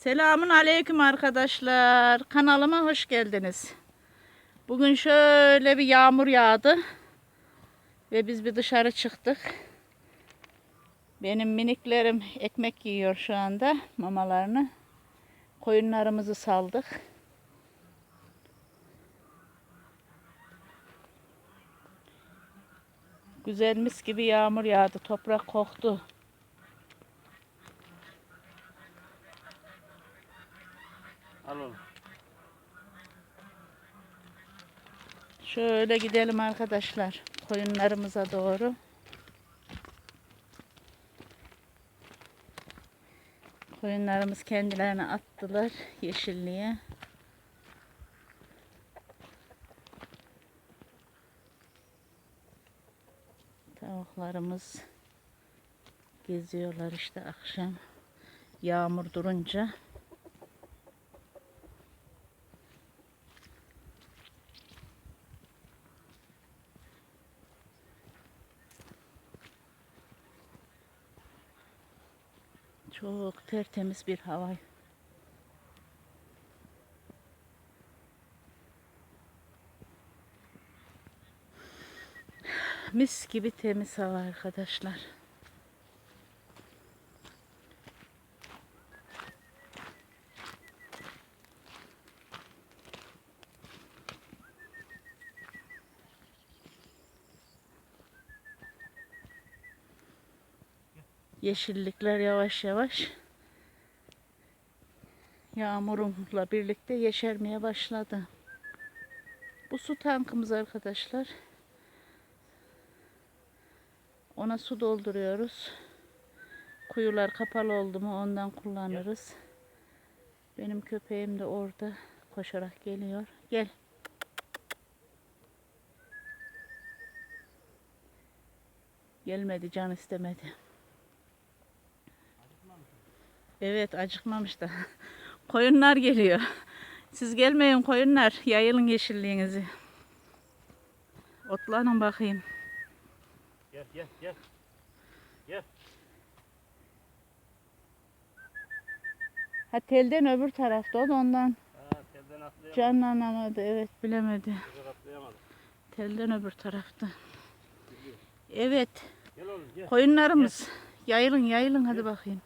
Selamun aleyküm arkadaşlar. Kanalıma hoş geldiniz. Bugün şöyle bir yağmur yağdı. Ve biz bir dışarı çıktık. Benim miniklerim ekmek yiyor şu anda mamalarını. Koyunlarımızı saldık. Güzel mis gibi yağmur yağdı. Toprak koktu. Al oğlum. Şöyle gidelim arkadaşlar. Koyunlarımıza doğru. Koyunlarımız kendilerini attılar yeşilliğe. Tavuklarımız geziyorlar işte akşam. Yağmur durunca. Çok tertemiz bir hava. Mis gibi temiz hava arkadaşlar. Yeşillikler yavaş yavaş yağmurumla birlikte yeşermeye başladı. Bu su tankımız arkadaşlar. Ona su dolduruyoruz. Kuyular kapalı oldu mu ondan kullanırız. Benim köpeğim de orada koşarak geliyor. Gel. Gelmedi can istemedi. Evet acıkmamış da. Koyunlar geliyor. Siz gelmeyin koyunlar. Yayılın yeşilliğinizi. Otlanın bakayım. Gel gel gel. Gel. Ha telden öbür tarafta o da ondan Ha, telden atlayamadım. canlanamadı. Evet bilemedi. Telden öbür tarafta. Evet Gel oğlum gel. koyunlarımız. Yayılın yayılın hadi bakayım.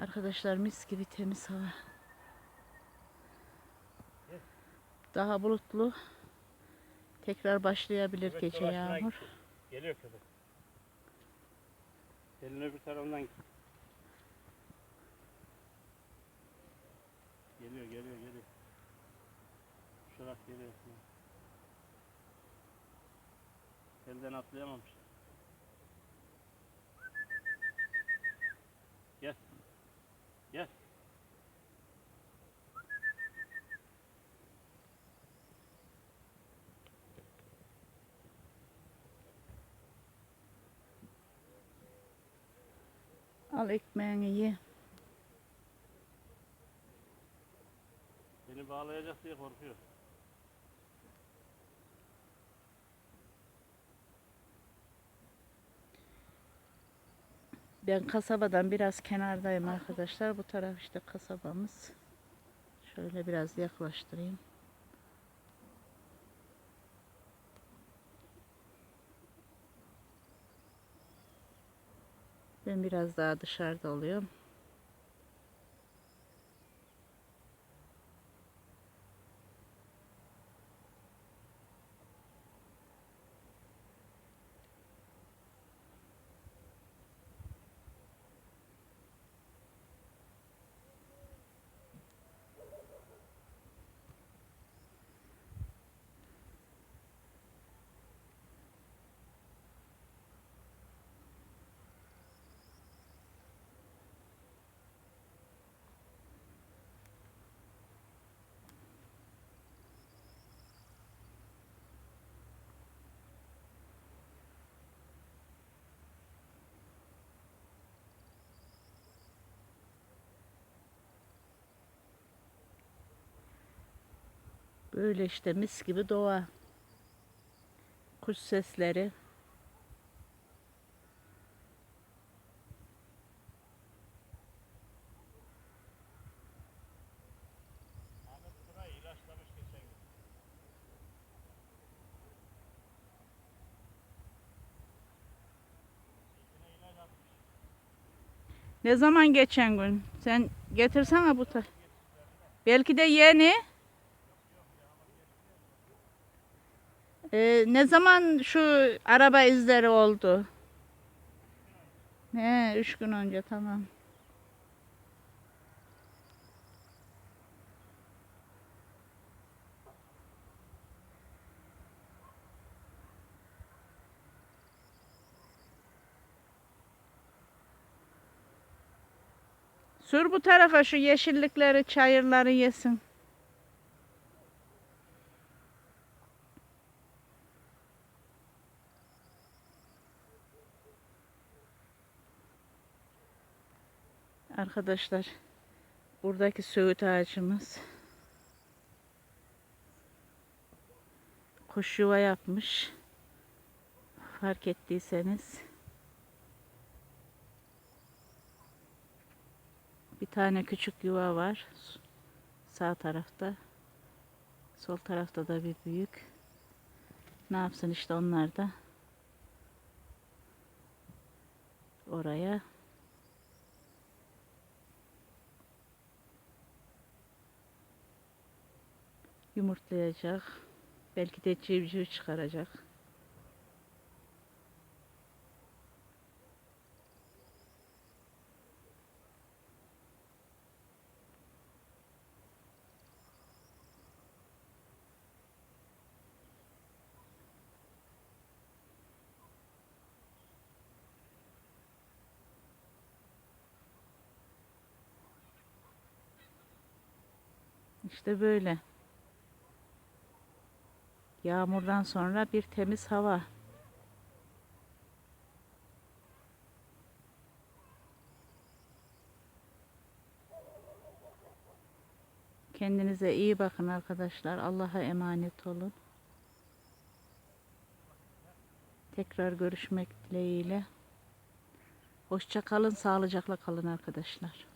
Arkadaşlar mis gibi temiz hava. Daha bulutlu. Tekrar başlayabilir Köpek gece yağmur. gitti. Geliyor köpek. Telin öbür tarafından git. Geliyor geliyor geliyor. Şurak geliyor. Telden atlayamamış. Gel. Gel. Al ekmeğini ye. Beni bağlayacak diye korkuyor. Ben kasabadan biraz kenardayım arkadaşlar. Bu taraf işte kasabamız. Şöyle biraz yaklaştırayım. Ben biraz daha dışarıda oluyorum. Böyle işte mis gibi doğa. Kuş sesleri. Ne zaman geçen gün? Sen getirsene bu tar. Belki de yeni. Ee, ne zaman şu araba izleri oldu? He, üç gün önce tamam. Sür bu tarafa şu yeşillikleri, çayırları yesin. Arkadaşlar buradaki söğüt ağacımız kuş yuva yapmış. Fark ettiyseniz. Bir tane küçük yuva var. Sağ tarafta. Sol tarafta da bir büyük. Ne yapsın işte onlar da. Oraya. Yumurtlayacak. Belki de civciv çıkaracak. İşte böyle. Yağmurdan sonra bir temiz hava. Kendinize iyi bakın arkadaşlar. Allah'a emanet olun. Tekrar görüşmek dileğiyle. Hoşça kalın, sağlıcakla kalın arkadaşlar.